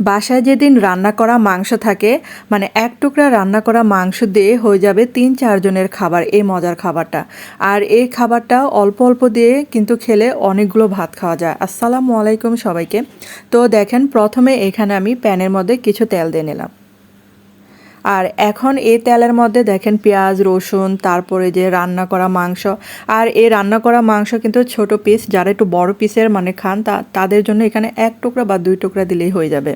বাসায় যেদিন রান্না করা মাংস থাকে মানে এক টুকরা রান্না করা মাংস দিয়ে হয়ে যাবে তিন চারজনের খাবার এই মজার খাবারটা। আর এই খাবারটা অল্প অল্প দিয়ে কিন্তু খেলে অনেকগুলো ভাত খাওয়া যায়। আসসালামু আলাইকুম সবাইকে। তো দেখেন, প্রথমে এখানে আমি প্যানের মধ্যে কিছু তেল দিয়ে নিলাম। আর এখন এই তেলের মধ্যে দেখেন পেঁয়াজ, রসুন, তারপরে যে রান্না করা মাংস। আর এই রান্না করা মাংস কিন্তু ছোট পিস যারা একটু বড় পিসের মানে খান, তা, তাদের জন্য এখানে এক টুকরা বা দুই টুকরা দিলেই হয়ে যাবে।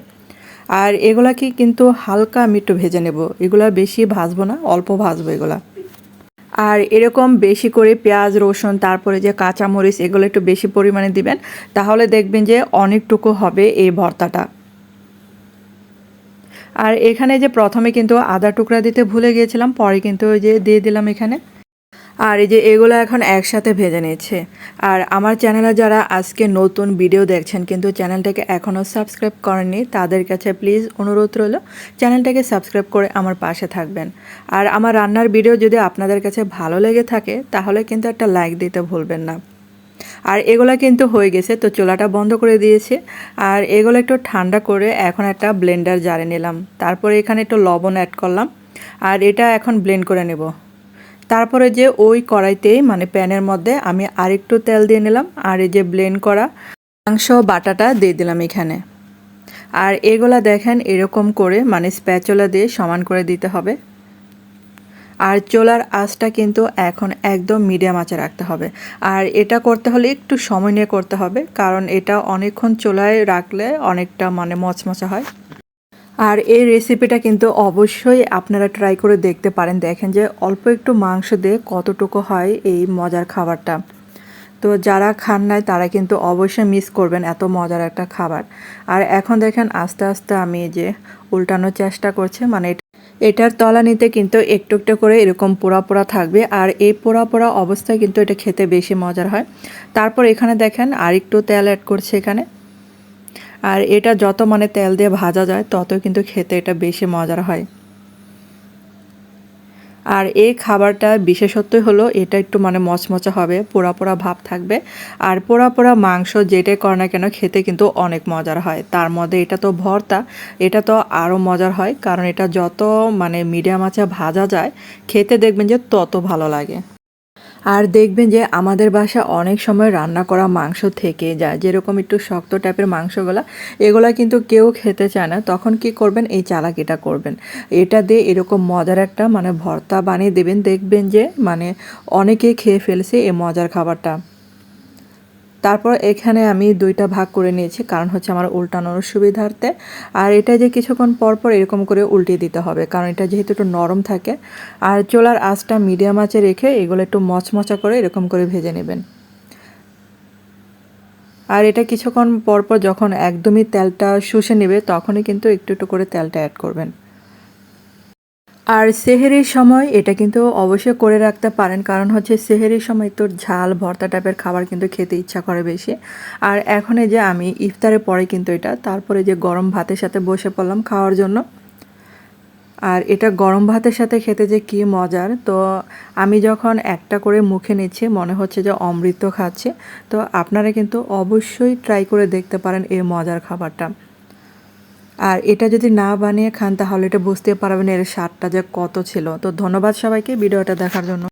আর এগুলাকে কিন্তু হালকা আমি একটু ভেজে নেব। এগুলা বেশি ভাজবো না, অল্প ভাজবো এগুলা। আর এরকম বেশি করে পেঁয়াজ, রসুন, তারপরে যে কাঁচামরিচ, এগুলো একটু বেশি পরিমাণে দিবেন, তাহলে দেখবেন যে অনেকটুকু হবে এই ভর্তাটা। আর এখানে যে প্রথমে কিন্তু আদা টুকরা দিতে ভুলে গিয়েছিলাম, পরে কিন্তু ওই যে দিয়ে দিলাম এখানে। আর এই যে এগুলো এখন একসাথে ভেজে নিচ্ছে। আর আমার চ্যানেলে যারা আজকে নতুন ভিডিও দেখছেন, কিন্তু চ্যানেলটাকে এখনও সাবস্ক্রাইব করেননি, তাদের কাছে প্লিজ অনুরোধ রইল, চ্যানেলটাকে সাবস্ক্রাইব করে আমার পাশে থাকবেন। আর আমার রান্নার ভিডিও যদি আপনাদের কাছে ভালো লেগে থাকে, তাহলে কিন্তু একটা লাইক দিতে ভুলবেন না। আর এগুলো কিন্তু হয়ে গেছে, তো চোলাটা বন্ধ করে দিয়েছে। আর এগুলো একটু ঠান্ডা করে এখন একটা ব্লেন্ডার জারে নিলাম। তারপরে এখানে একটু লবণ অ্যাড করলাম। আর এটা এখন ব্লেন্ড করে নেব। তারপরে যে ওই কড়াইতেই মানে প্যানের মধ্যে আমি আরেকটু তেল দিয়ে নিলাম, আর এই যে ব্লেন্ড করা মাংস বাটাটা দিয়ে দিলাম এখানে। আর এগুলা দেখেন এরকম করে মানে স্প্যাচুলা দিয়ে সমান করে দিতে হবে। আর চোলার আঁচটা কিন্তু এখন একদম মিডিয়াম আঁচে রাখতে হবে। আর এটা করতে হলে একটু সময় নিয়ে করতে হবে, কারণ এটা অনেকক্ষণ চোলায় রাখলে অনেকটা মানে মচমচা হয়। আর এই রেসিপিটা কিন্তু অবশ্যই আপনারা ট্রাই করে দেখতে পারেন। দেখেন যে অল্প একটু মাংস দিয়ে কতটুকু হয় এই মজার খাবারটা। তো যারা খান নাই, তারা কিন্তু অবশ্যই মিস করবেন এত মজার একটা খাবার। আর এখন দেখেন আস্তে আস্তে আমি যে উল্টানোর চেষ্টা করছি মানে এটার তলানিতে কিন্তু একটু একটু করে এরকম পোড়া পোড়া থাকবে। আর এই পোড়া পোড়া অবস্থায় কিন্তু এটা খেতে বেশি মজার হয়। তারপর এখানে দেখেন আর একটু তেল অ্যাড করছে এখানে। আর এটা যত মানে তেল দিয়ে ভাজা যায় তত কিন্তু খেতে এটা বেশি মজার হয়। আর এই খাবারটা বিশেষত্বই হলো, এটা একটু মানে মচমচা হবে, পোড়া পোড়া ভাব থাকবে। আর পোড়া পোড়া মাংস যেটাই করে না কেন, খেতে কিন্তু অনেক মজার হয়। তার মধ্যে এটা তো ভর্তা, এটা তো আরও মজার হয়, কারণ এটা যত মানে মিডিয়াম আছে ভাজা যায়, খেতে দেখবেন যে তত ভালো লাগে। আর দেখবেন যে আমাদের বাসা অনেক সময় রান্না করা মাংস থেকে যায়। যেরকম একটু শক্ত টাইপের মাংসগুলা, এগুলা কিন্তু কেউ খেতে চায় না। তখন কি করবেন? এই চালাকিটা করবেন। এটা দিয়ে এরকম মজার একটা মানে ভর্তা বানিয়ে দেবেন। দেখবেন যে মানে অনেকে খেয়ে ফেলছে এই মজার খাবারটা। তারপর এখানে আমি দুইটা ভাগ করে নিয়েছি, কারণ হচ্ছে আমার উল্টানোর সুবিধার্থে। আর এটা যে কিছুক্ষণ পর পর এরকম করে উল্টিয়ে দিতে হবে, কারণ এটা যেহেতু একটু নরম থাকে। আর চোলার আঁচটা মিডিয়াম আঁচে রেখে এগুলো একটু মচমচা করে এরকম করে ভেজে নেবেন। আর এটা কিছুক্ষণ পর পর যখন একদমই তেলটা শুষে নেবে, তখনই কিন্তু একটু একটু করে তেলটা অ্যাড করবেন। আর সেহেরির সময় এটা কিন্তু অবশ্যই করে রাখতে পারেন, কারণ হচ্ছে সেহেরির সময় একটু ঝাল, ভর্তা টাইপের খাবার কিন্তু খেতে ইচ্ছা করে বেশি। আর এখন যে আমি ইফতারের পরে কিন্তু এটা, তারপরে যে গরম ভাতের সাথে বসে পড়লাম খাওয়ার জন্য, আর এটা গরম ভাতের সাথে খেতে যে কী মজার। তো আমি যখন একটা করে মুখে নিচ্ছি, মনে হচ্ছে যে অমৃত খাচ্ছে, তো আপনারা কিন্তু অবশ্যই ট্রাই করে দেখতে পারেন এই মজার খাবারটা। আর এটা যদি না বানিয়ে খান তাহলে এটা বুঝতে পারবেন এর স্বাদটা যে কত ছিল। তো ধন্যবাদ সবাইকে ভিডিওটা দেখার জন্য।